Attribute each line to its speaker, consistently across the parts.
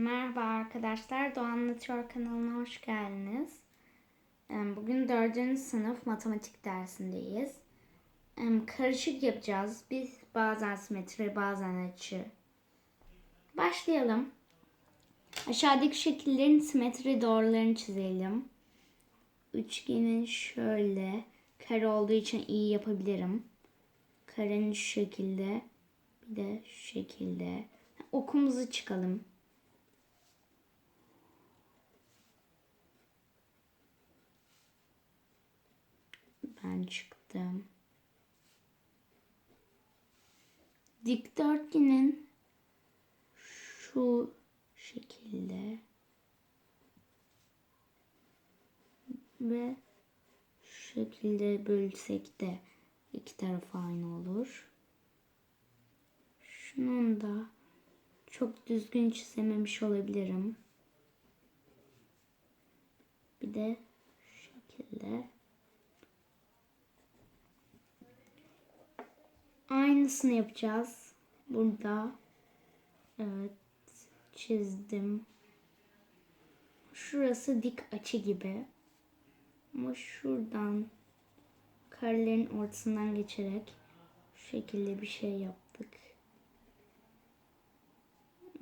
Speaker 1: Merhaba arkadaşlar, Doğan Anlatıyor kanalına hoş geldiniz. Bugün dördüncü sınıf matematik dersindeyiz. Karışık yapacağız. Biz bazen simetri, bazen açı. Başlayalım. Aşağıdaki şekillerin simetri doğrularını çizelim. Üçgenin şöyle, kare olduğu için iyi yapabilirim. Karenin şu şekilde, bir de şu şekilde. Okumuzu çıkalım. Ben çıktım. Dikdörtgenin şu şekilde ve şu şekilde bölsek de iki taraf aynı olur. Şunun da çok düzgün çizememiş olabilirim. Bir de şu şekilde. Aynısını yapacağız. Burada. Evet. Çizdim. Şurası dik açı gibi. Ama şuradan karelerin ortasından geçerek şu şekilde bir şey yaptık.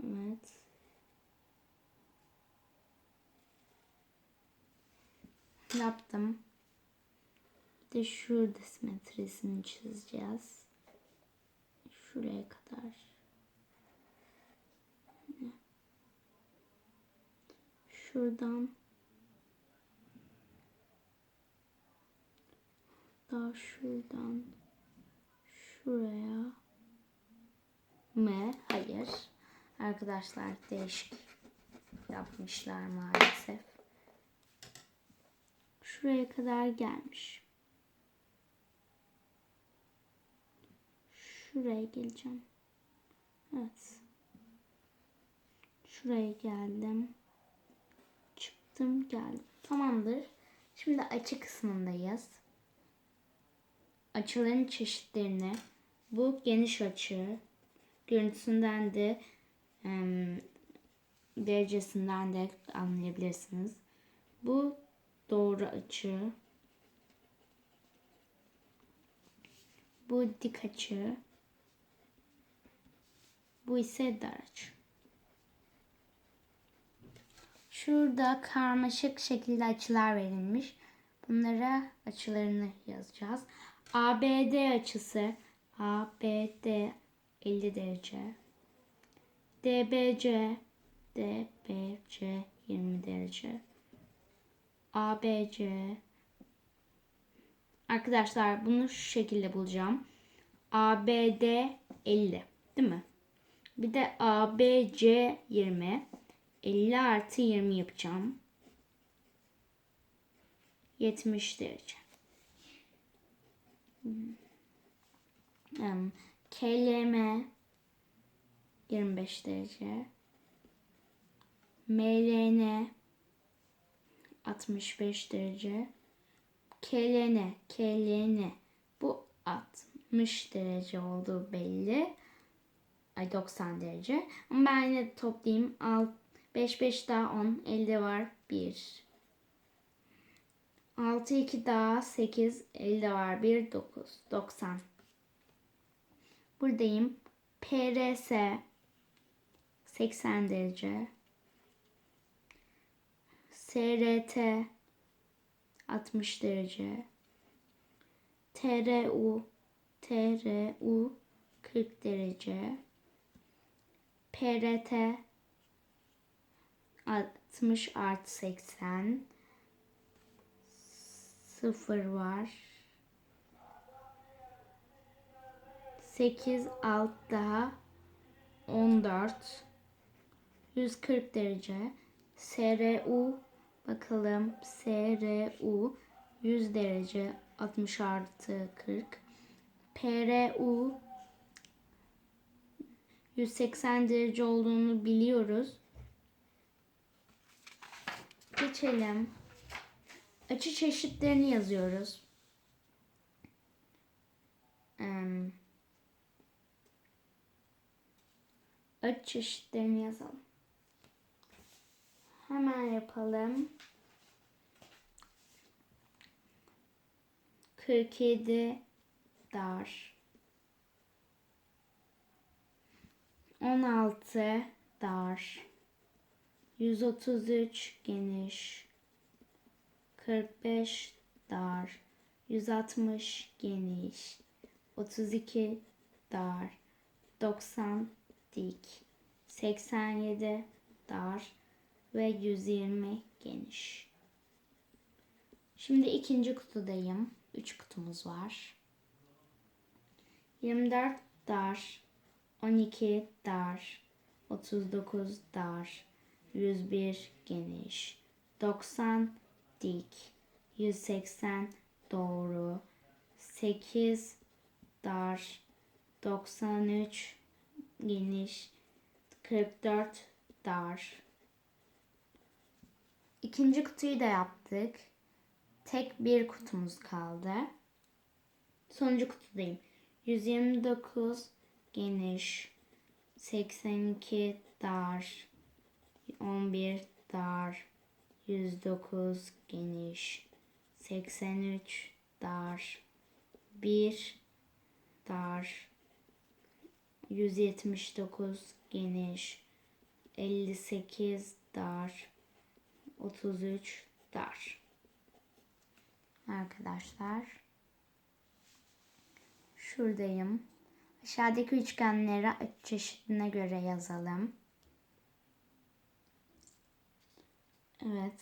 Speaker 1: Evet. Yaptım. Bir de şurada simetrisini çizeceğiz şuraya kadar. Şuradan daha şuradan şuraya mı? Hayır. Arkadaşlar değişik yapmışlar maalesef. Şuraya kadar gelmiş. Şuraya geleceğim. Evet. Şuraya geldim. Çıktım geldim. Tamamdır. Şimdi açı kısmındayız. Açıların çeşitlerini bu geniş açı görüntüsünden de derecesinden de anlayabilirsiniz. Bu doğru açı. Bu dik açı. Bu ise dar açı. Şurada karmaşık şekilde açılar verilmiş. Bunlara açılarını yazacağız. ABD açısı ABD 50 derece. DBC DBC 20 derece. ABC Arkadaşlar bunu şu şekilde bulacağım. ABD 50 değil mi? Bir de ABC 20. 50 artı 20 yapacağım. 70 derece. Hmm. KLM 25 derece. MLN 65 derece. KLN, KLN bu 60 derece olduğu belli. Ay 90 derece. Ama ben yine toplayayım. 5 5 daha 10. 50 var. 1. 6 2 daha 8. 50 var. 1 9. 90. Buradayım. PRS 80 derece. SRT 60 derece. TRU TRU 40 derece. PRT 60 artı 80 0 var. 8 alt daha 14 140 derece. SRU bakalım SRU 100 derece 60 artı 40 PRU 180 derece olduğunu biliyoruz. Geçelim. Açı çeşitlerini yazıyoruz. Açı çeşitlerini yazalım. Hemen yapalım. 47 dar. 16 dar. 133 geniş. 45 dar. 160 geniş. 32 dar. 90 dik. 87 dar ve 120 geniş. Şimdi ikinci kutudayım. 3 kutumuz var. 24 dar, 12 dar, 39 dar, 101 geniş, 90 dik, 180 doğru, 8 dar, 93 geniş, 44 dar. İkinci kutuyu da yaptık. Tek bir kutumuz kaldı. Sonuncu kutudayım. 129 geniş, 82 dar, 11 dar, 109 geniş, 83 dar, 1 dar, 179 geniş, 58 dar, 33 dar. Arkadaşlar şuradayım. Aşağıdaki üçgenleri açı çeşidine göre yazalım. Evet.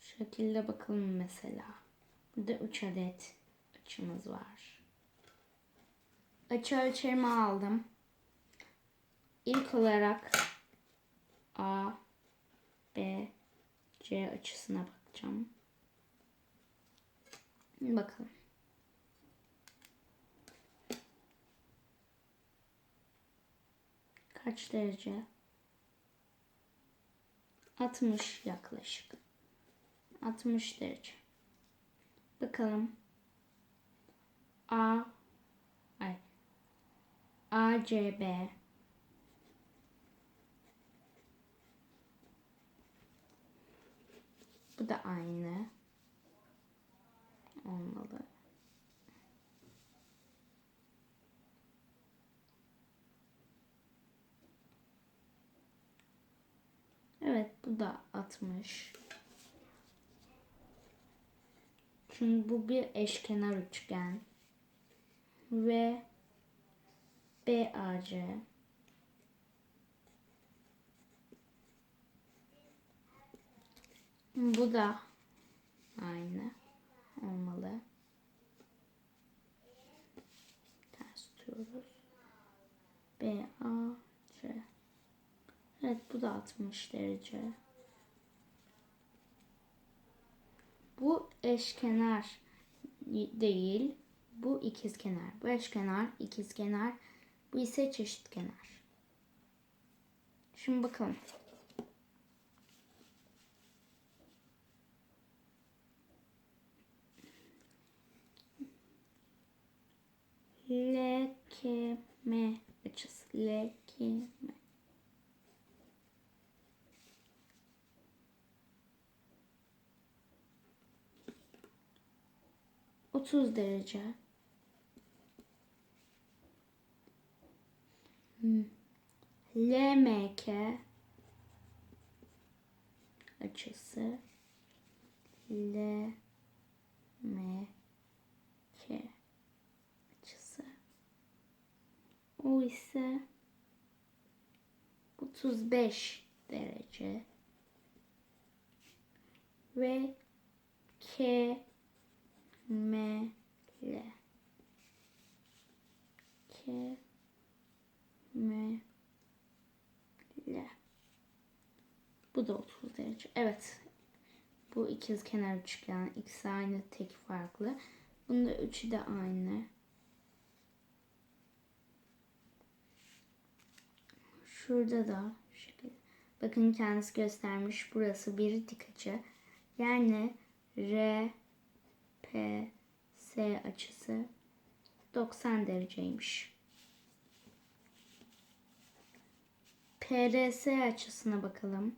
Speaker 1: Şu şekilde bakalım mesela. Burada 3 adet açımız var. Açı ölçerimi aldım. İlk olarak A, B, C açısına bakacağım. Bakalım. Kaç derece? 60 yaklaşık. 60 derece. Bakalım. A ay ACB Bu da aynı. Olmalı. Evet bu da 60. Çünkü bu bir eşkenar üçgen. Ve BAC Bu da aynı olmalı. Ters tutuyoruz. B, A, C. Evet bu da 60 derece. Bu eşkenar değil. Bu ikizkenar. Bu eşkenar, ikizkenar. Bu ise çeşitkenar. Şimdi bakalım. 30 derece. Hmm. LMK açısı LMK açısı o ise 35 derece ve K M L K M L Bu da 30 derece. Evet. Bu ikiz kenar üçgen. İkisi aynı tek farklı. Bunda üçü de aynı. Şurada da şu şekilde. Bakın kendisi göstermiş. Burası bir dik açı. Yani R P S açısı 90 dereceymiş. PRS açısına bakalım.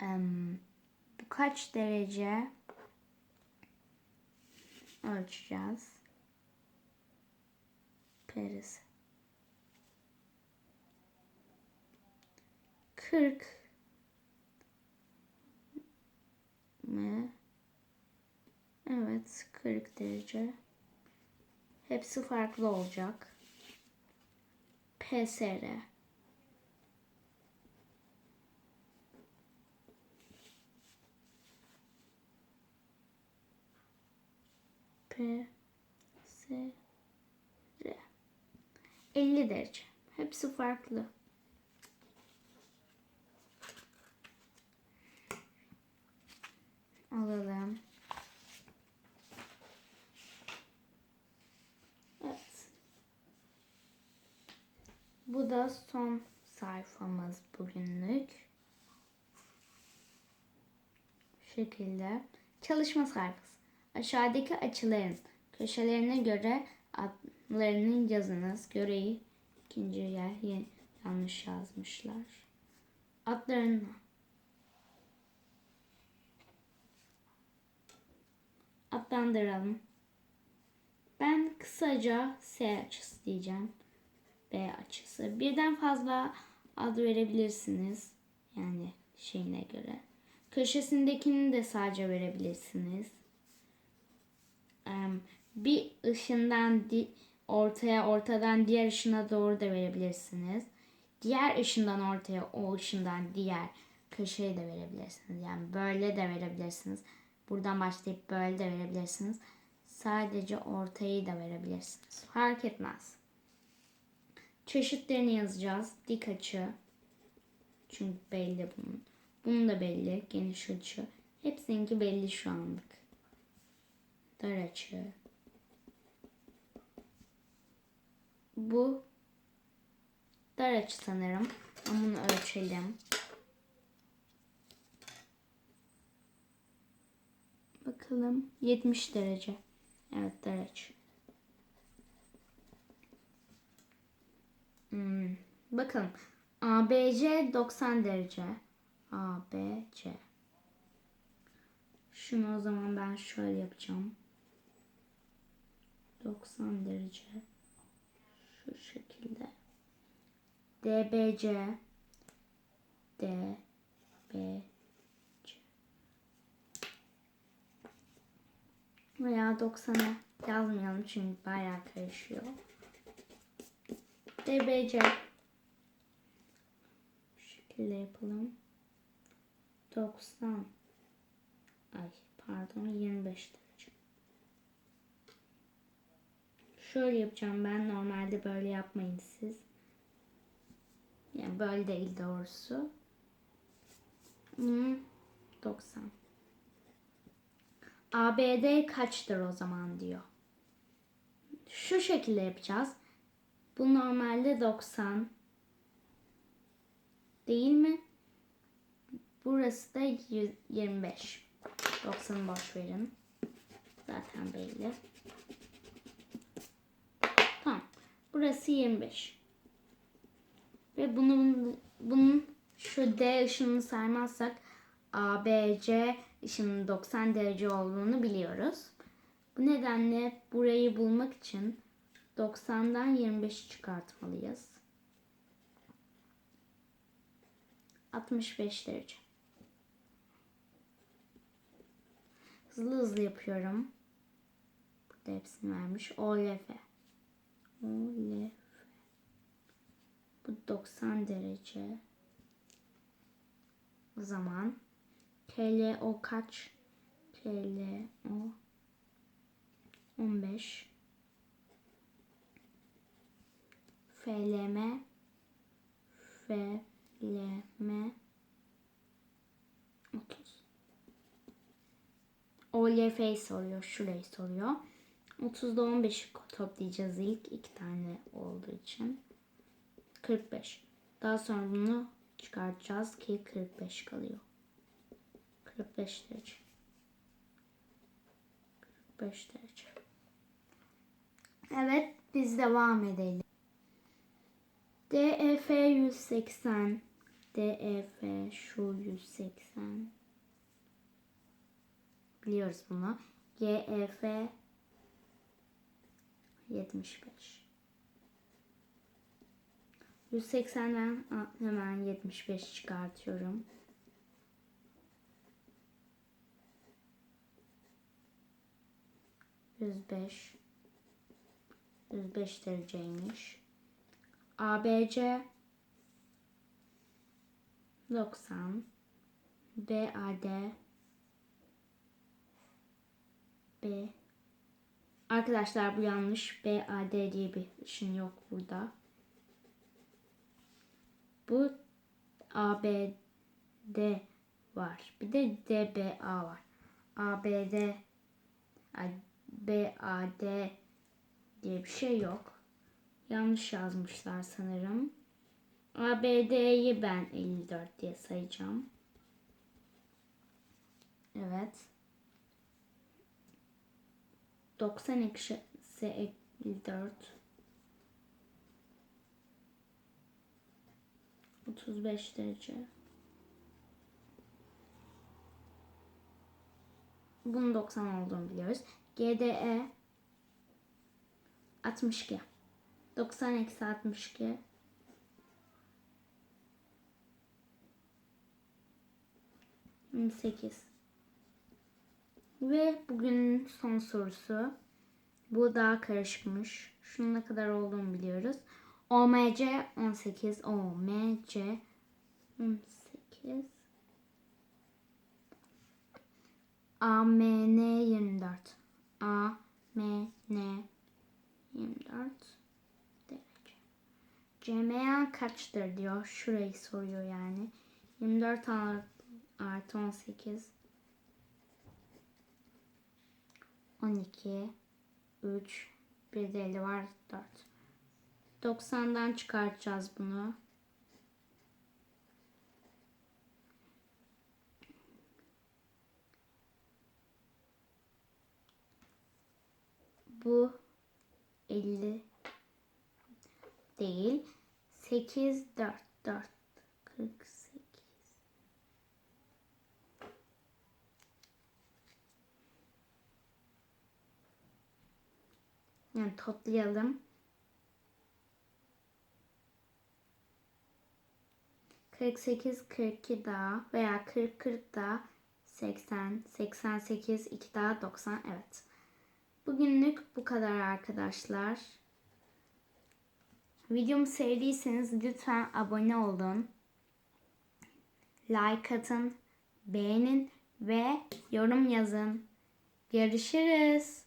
Speaker 1: Em, bu kaç derece? Ölçeceğiz. PRS. 40 mı? Evet, 40 derece. Hepsi farklı olacak. PSR. P S R 50 derece. Hepsi farklı. Alalım. Evet. Bu da son sayfamız bugünlük. Şu şekilde. Çalışma sayfası. Aşağıdaki açıların köşelerine göre adlarını yazınız. Göreyi ikinci yer ye- yanlış yazmışlar. Adlarını adlandıralım. Ben kısaca S açısı diyeceğim. B açısı. Birden fazla ad verebilirsiniz. Yani şeyine göre. Köşesindekini de sadece verebilirsiniz. Bir ışından ortaya, ortadan diğer ışına doğru da verebilirsiniz. Diğer ışından ortaya, o ışından diğer köşeye de verebilirsiniz. Yani böyle de verebilirsiniz. Buradan başlayıp böyle de verebilirsiniz. Sadece ortayı da verebilirsiniz. Fark etmez. Çeşitlerini yazacağız. Dik açı. Çünkü belli bunun. Bunun da belli. Geniş açı. Hepsininki belli şu anlık. Dar açı. Bu dar açı sanırım. Ama bunu ölçelim. Bakalım. 70 derece. Evet açı. Hmm. Bakın. ABC 90 derece. ABC. Şunu o zaman ben şöyle yapacağım. 90 derece. Şu şekilde. DBC. DBC. Veya 90'a yazmayalım çünkü bayağı karışıyor. DBC. Bu şekilde yapalım. 90. Ay pardon 25 derece. Şöyle yapacağım ben normalde böyle yapmayın siz. Yani böyle değil doğrusu. Hmm, 90. ABD kaçtır o zaman diyor. Şu şekilde yapacağız. Bu normalde 90. Değil mi? Burası da 125. 90'ı boş verin. Zaten belli. Tamam. Burası 25. Ve bunun bunun şu D ışınını saymazsak ABC ışının 90 derece olduğunu biliyoruz. Bu nedenle burayı bulmak için 90'dan 25'i çıkartmalıyız. 65 derece. Hızlı hızlı yapıyorum. Burada hepsini vermiş. OLF. OLF. Bu 90 derece. O zaman KLO kaç? KLO 15 FLM FLM 30 OLF'yi soruyor. Şurayı soruyor. 30'da 15'i toplayacağız ilk. iki tane olduğu için. 45. Daha sonra bunu çıkartacağız ki 45 kalıyor. 45 derece. 45 derece. Evet biz devam edelim. DEF 180. DEF şu 180. Biliyoruz bunu. GEF 75. 180'den hemen 75 çıkartıyorum. Yüz beş. 105 dereceymiş. ABC 90 BAD B Arkadaşlar bu yanlış. BAD diye bir ışın yok burada. Bu ABD var. Bir de DBA var. ABD BAD diye bir şey yok. Yanlış yazmışlar sanırım. ABD'yi ben 54 diye sayacağım. Evet. 90 eksi 54. 35 derece. Bunun 90 olduğunu biliyoruz. GDE 62. 90 eksi 62. Yirmi sekiz. Ve bugünün son sorusu. Bu daha karışmış. Şunun ne kadar olduğunu biliyoruz. OMC 18. OMC 18. AMN 24. AMN 24 derece. CMA kaçtır diyor. Şurayı soruyor yani. 24 artı 18 12 3 bir de 50 var 4 90'dan çıkartacağız bunu. Bu 50 değil. 8 4 4 48 Yani toplayalım. 48 42 daha veya 40 40 daha 80 88 2 daha 90 evet. Bugünlük bu kadar arkadaşlar. Videomu sevdiyseniz lütfen abone olun. Like atın, beğenin ve yorum yazın. Görüşürüz.